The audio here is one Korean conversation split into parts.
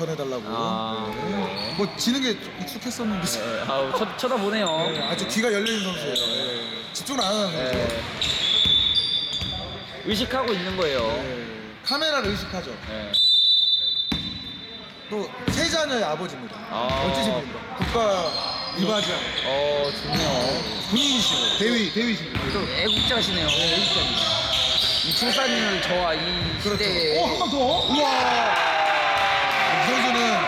전해달라고. 아, 네. 뭐 지는 게좀 익숙했었는데. 네, 아우 쳐, 쳐다보네요. 네, 아주 귀가 열려있는 선수예요. 네. 집중을 안 하는 선수. 네. 의식하고 있는 거예요. 네. 카메라를 의식하죠. 네. 또 세 자녀의 아버지입니다. 아. 멋지신 분입니다. 국가 이바지하고 어 좋네요. 군인이시고 대위 대위십니다. 또 애국자시네요. 이 출산율 저와 이 그렇죠. 시대에 오, 한방 더. 우와. 이 선수는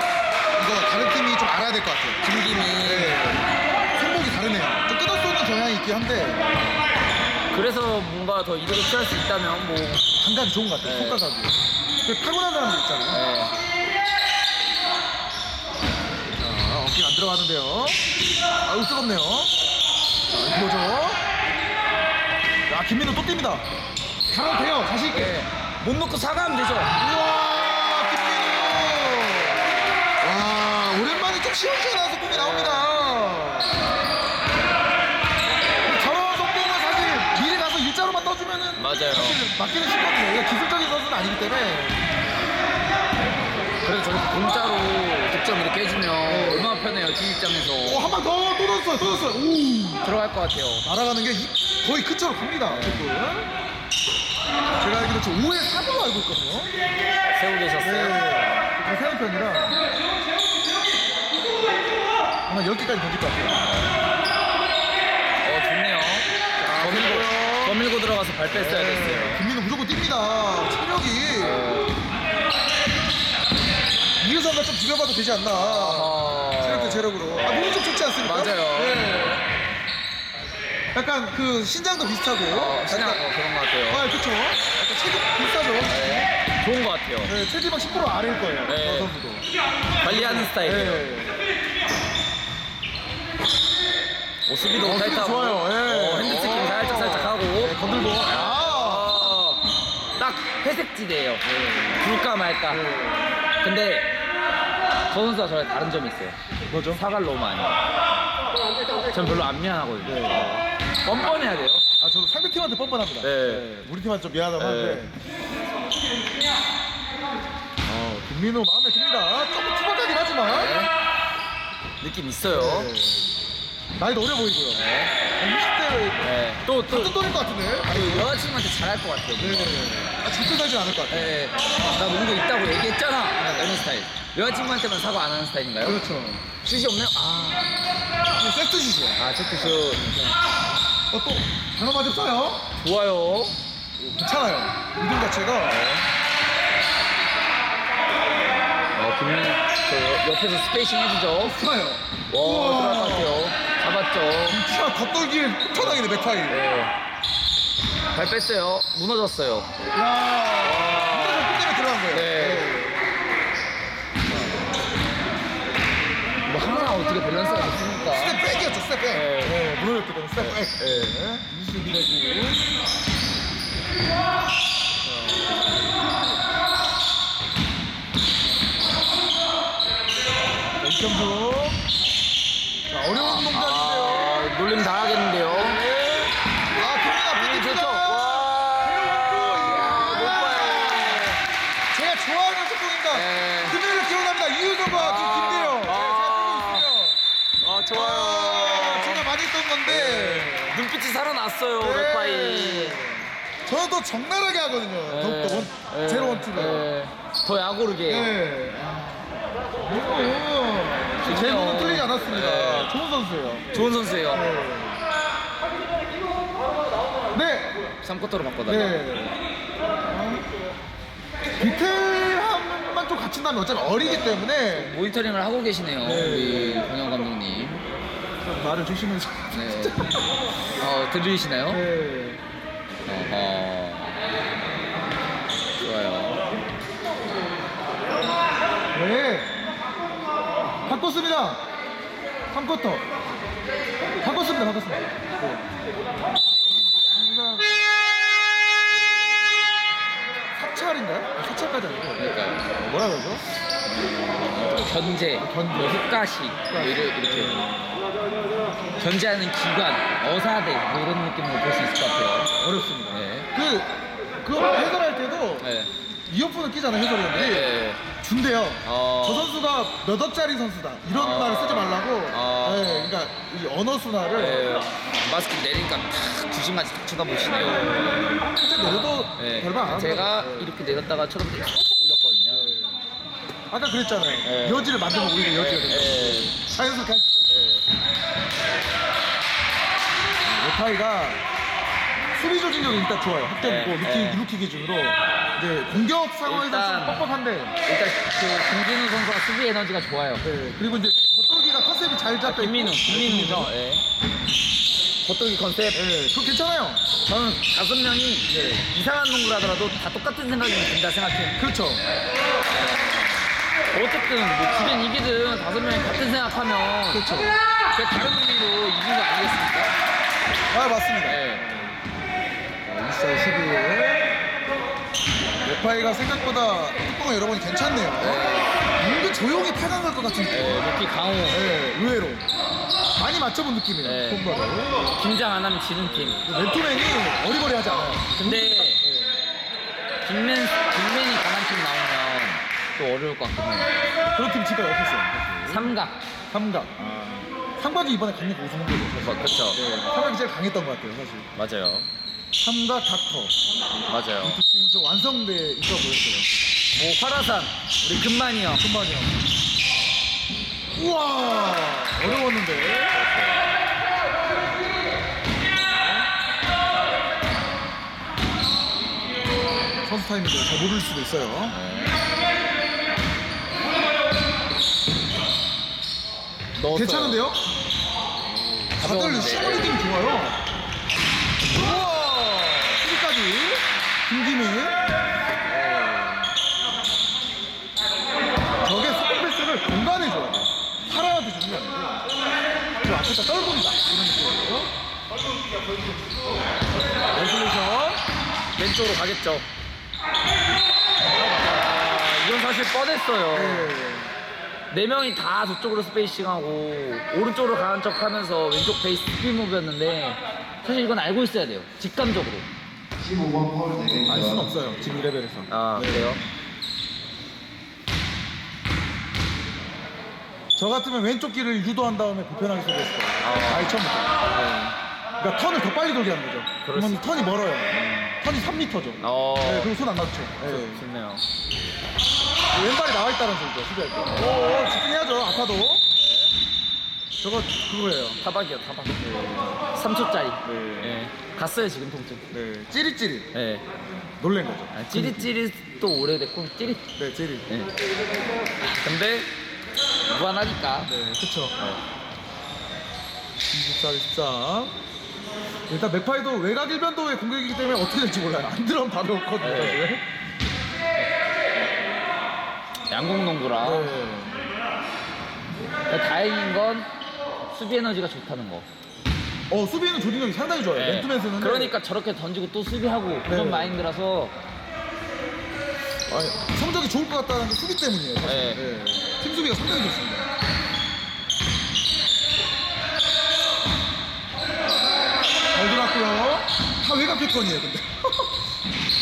이거 다른 팀이 좀 알아야 될 것 같아요. 김기민 네. 손목이 다르네요. 좀 뜯어 쏘는 경향이 있긴 한데 그래서 뭔가 더 이득을 취할 수 있다면 뭐 감각이 좋은 것 같아요. 네. 손가락이. 그 타고난 사람들 있잖아요. 네. 자, 어깨가 안 들어가는데요. 아유, 뜨겁네요. 자, 이거 뭐죠? 야, 김민우 또 뜁니다. 잘하면 돼요. 자신 있게. 네. 못 놓고 사과하면 되죠. 우와, 오랜만에 좀 시원시원해서 공이 나옵니다. 저런 속공은 사실 미리 가서 일자로만 떠주면은 맞아요. 사실 맞기는 쉽거든요. 얘가 기술적인 선수는 아니기 때문에. 그래서 저렇게 공짜로 득점 이렇게 해주면 얼마나 편해요 팀 입장에서 오, 한방 더, 또 넣었어요, 또 넣었어요. 오! 들어갈 것 같아요. 날아가는 게 이- 거의 근처로 갑니다. 조금. 제가 알기로 저 5회 4로 알고 있거든요. 세우 네. 계셨어요. 좀 세는 편이라. 아마 10개까지 던질 것 같아요. 어 좋네요. 더 밀고. 더 밀고 들어가서 발 뺐어야 됐어요. 네. 김민우 무조건 뜁니다. 체력이. 이효선과 좀 비벼봐도 되지 않나. 어... 체력 대 체력으로. 아, 몸이 좀 좋지 않습니까? 맞아요. 네. 약간 그 신장도 비슷하고. 어, 신장 약간- 어, 그런 것 같아요. 아, 그쵸. 약간 체격 비슷하죠. 네. 좋은 것 같아요. 네, 체지방 10% 아래일 거예요. 네. 저 선수도. 관리하는 스타일이에요. 네. 오, 수비도 어, 수비 타이트하고. 좋아요. 예. 어, 핸드 체킹 어. 살짝 살짝 하고. 네, 건들고. 아. 어, 딱 회색지대예요. 줄까 말까. 네. 근데 저 선수가 저랑 다른 점이 있어요. 뭐죠? 사과를 너무 많이. 해요. 전 별로 안 미안하거든요. 네. 뻔뻔해야 돼요. 아, 저도 상대 팀한테 뻔뻔합니다. 네. 우리 팀한테 좀 미안하다고 네. 하는데. 어, 김민호 마음에 듭니다. 조금 투박하긴 하지만. 네. 느낌 있어요. 네. 나이도 어려 보이고요. 네. 20대로 네. 또, 또, 또 또릴 것 같은데? 그 여자친구한테 잘할 것 같아요. 네. 아, 진짜 살진 않을 것 같아요. 네. 나 농구 있다고 얘기했잖아. 이런 스타일. 여자친구한테만 사과 안 하는 스타일인가요? 그렇죠. 슛이 없네요. 아, 세트시죠. 아 체크슛. 어, 또, 방어 맞음 써요? 좋아요. 괜찮아요. 이동 자체가. 어, 김민, 저 옆에서 스페이싱 해주죠. 좋아요. 와, 들어갈 것 같아요. 잡았죠. 진짜 덧돌기에 폭탄하기네, 맥파이. 네. 발 뺐어요. 무너졌어요. 야 때문에 들어간 거예요. 네. 뭐 하나 어떻게 밸런스가 좋습니까? 스텝 백이었죠, 스텝 백. 네. 네, 무너졌거든, 스텝 백. 네. 이수비 되고. 자, 이점수. 자, 어려운 동작인데요. 아, 놀림 다 하겠는데요. 네. 아, 김민아 음, 비디입니다. 좋죠. 와. 못 봐요. 제가 좋아하는 속공입니다. 네. 금요일에 기억납니다. 이유정과 그 김대영. 네, 아. 제가 보고 있으면. 아, 아, 좋아요. 제가 많이 했던 건데. 눈빛이 살아났어요, 네. 맥파이. 저는 더 적나라하게 하거든요. 더욱더 원, 네. 제로 원투를. 네. 더 야구르게. 네. 너무 제 몸은 틀리지 않았습니다. 네. 좋은 선수예요. 좋은 선수예요. 네. 3쿼터로 바꿔달라. 네. 어, 디테일함만 좀 갖춘다면 어차피 어리기 때문에 모니터링을 하고 계시네요, 네. 우리 권영 감독님. 말을 조심해서. 네. 어, 들리시나요? 네. 어허. 좋아요. 네. 바꿨습니다. 3쿼터. 바꿨습니다. 바꿨습니다. 네. 항상 사찰인가요? 사찰까지 아니고 그러니까요. 뭐라 그러죠? 견제, 견제. 뭐 흑가시, 뭐 이렇게, 이렇게. 견제하는 기관, 어사대, 뭐 이런 느낌으로 볼 수 있을 것 같아요. 어렵습니다. 네. 그 그거 해설할 때도 네. 이어폰을 끼잖아요 해설이 형들이 네. 준대요. 어. 저 선수가 몇 억짜리 선수다 이런 어. 말을 쓰지 말라고. 어. 네, 그러니까 이 언어 순화를 네. 마스크 내리니까 탁 귀신같이 탁 쳐다보시네요. 살짝 내려도 네. 별말 안. 제가 네. 이렇게 내렸다가 처럼 살짝 올렸거든요. 아까 그랬잖아요. 네. 여지를 만들면 우리가 여지가 네. 된다. 네. 자연스럽게 하시죠. 레파이가 수비 조직력이 일단 좋아요. 학대고 네, 루키, 네. 루키 기준으로 이제 공격 상황에서 일단- 좀 뻑뻑한데 일단 그 김진우 선수가 수비 에너지가 좋아요. 네, 그리고 이제 겉돌기가 컨셉이 잘 잡혀 있고 김민우, 김민우죠. 예. 겉돌기 컨셉. 네, 그거 괜찮아요. 저는 다섯 명이 이상한 농구를 하더라도 다 똑같은 생각이 든다 생각해요. 그렇죠. 어쨌든 뭐 지든 이기든 다섯 명이 같은 생각하면 그렇죠. 그 다른 의미로 이긴 거 아니겠습니까? 아 맞습니다. 네. 24일 12 일 레파이가 생각보다 뚜껑을 열어보니 괜찮네요. 네. 은근 조용히 8강 갈 것 같은 느낌. 네. 루키 강호. 네, 의외로 많이 맞춰본 느낌이에요. 네. 콤바를. 긴장 안 하면 지는 팀. 멘토맨이 어리버리하지 않아요. 근데 네. 김맨 김맨이 강한 팀 나오면 또 어려울 것 같긴 해요. 그런 팀 지금 없었어요. 사실. 삼각. 삼각. 삼각이 이번에 강력 우승한 거죠. 사실. 그렇죠. 네, 삼각이 제일 강했던 것 같아요, 사실. 맞아요. 삼각 닥터. 맞아요. 이 두 팀은 좀 완성돼 있어 보였어요. 뭐 화라산 우리 금만이 형. 금반이 형. 우와! 어려웠는데. 선수 타임인데 잘 모를 수도 있어요. 넣었어요. 괜찮은데요? 다들 가벼운데. 시그니팅 좋아요. 김기민. 저게 스포 패스를 공간에 줘야 돼. 사람한테 주는 게 아니고. 저 앞에다 떨군다. 이런 느낌으로. 레슬레이션. 왼쪽으로 가겠죠. 아, 이건 사실 뻔했어요. 네. 네 명이 다 저쪽으로 스페이싱하고 오른쪽으로 가는 척하면서 왼쪽 베이스 스피드 무브였는데 사실 이건 알고 있어야 돼요. 직감적으로. 15번 파울 4개입니다. 알 수는 없어요. 지금 이 레벨에서. 아 네. 그래요? 저 같으면 왼쪽 길을 유도한 다음에 불편하게 쏘겠을 거예요. 아. 아예 처음부터. 그러니까 턴을 더 빨리 돌게 하는 거죠. 그럴 그러면 턴이 멀어요. 턴이 3m죠. 어. 네, 그리고 손안 닿죠. 네. 좋네요. 왼발이 나와 있다는 소리죠. 수비할 때. 오, 집중해야죠. 아파도. 저거 그거예요. 타박이요 타박. 3초짜리. 네. 예. 갔어요 지금 통증. 네. 찌릿찌릿. 예. 놀란 거죠. 아, 찌릿찌릿도 오래됐고 찌릿. 네, 찌릿. 예. 근데 무한하니까. 네, 그쵸. 24, 24. 일단 맥파이도 외곽 일변도의 공격이기 때문에 어떻게 될지 몰라요. 안 들어오면 바로 없거든요. 네. 양궁농구라. 네. 다행인 건 수비 에너지가 좋다는 거. 어, 수비는 조직력이 상당히 좋아요. 예. 맨투맨스는. 그러니까 저렇게 던지고 또 수비하고 그런 네. 마인드라서 아니, 성적이 좋을 것 같다는 게 수비 때문이에요. 사실. 네. 네. 팀 수비가 상당히 좋습니다. 잘 들어왔고요. 다 외곽 패턴이에요, 근데.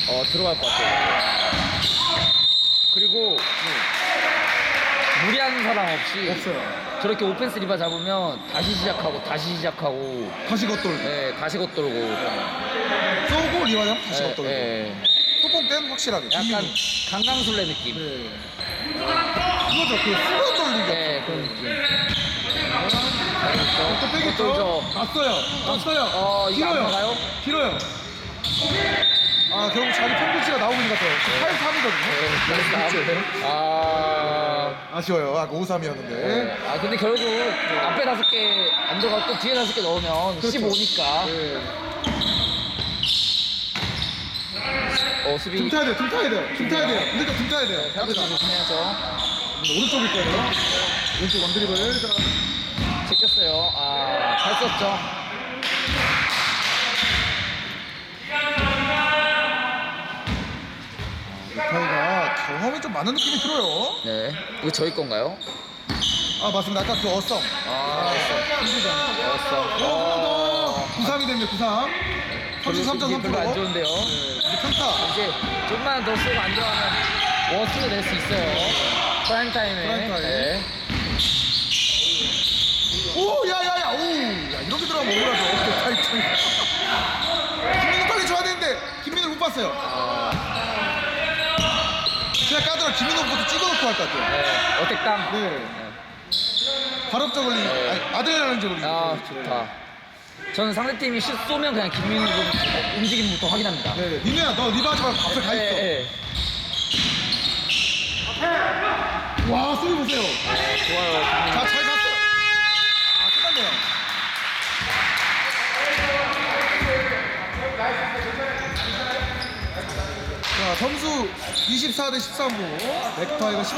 어 들어갈 것 같아요. 그리고 무리하는 사람 없이 없어요. 저렇게 오펜스 리바 잡으면 다시 시작하고 다시 시작하고 다시 겉돌고. 네, 다시 겉돌고 쏘고 리와장 다시 네, 겉돌고. 네. 소공 때는 확실하게. 약간. 강강술래 느낌. 네. 그거죠. 그 수건 돌리기. 네, 그런 느낌. 또 빼겠죠? 겉돌죠. 났어요. 났어요. 어, 이거 안 길어요. 나가요? 길어요. 아, 결국 자기 평균치가 나오고 있는 것 같아요. 8-3이거든요. 네, 아, 아쉬워요. 아까 5-3이었는데. 네. 아 근데 결국 앞에 다섯 개 안 들어가고 또 뒤에 다섯 개 넣으면 그렇죠. 15니까. 네. 어 수비. 등 타야 돼요. 등 타야 돼요. 등 타야 돼요. 그러니까 등 타야 돼요. 생각보다 조심해야죠. 오른쪽일 거예요. 왼쪽 들어가. 제꼈어요. 아, 잘 썼죠. 경험이 좀 많은 느낌이 들어요. 네. 이거 저희 건가요? 아, 맞습니다. 아까 그 어썸. 아, 힘들잖아요. 넣었어. 어. 9-3이 됩니다. 9-3. 33.3%. 이게 별로 안 좋은데요. 이제 평타. 이제 좀만 더 쏘고 안 들어가면 워스트 낼수 있어요. 프라임 타임에. 프라임 타임. 네. 오, 야, 야, 야, 오, 야, 이렇게 들어가면 억울하죠. 어깨 타이트. 김민우 빨리 줘야 되는데 김민우 못 봤어요. 제가 까더라 김민우부터 찍어놓고 할 것 같아요. 네. 어택당. 네. 발업적 걸리, 아니, 아드레날린적 걸리. 아 좋다. 저는 상대팀이 슛 쏘면 그냥 김민우 군 움직임부터 확인합니다. 네, 네. 민우야, 너 리바하지 말고 앞에 가 있어. 네, 네. 와, 소리 보세요. 좋아요. 자, 잘갔어. 아, 끝났네요. 자, 점수 24 대 13로 넥타이가 10.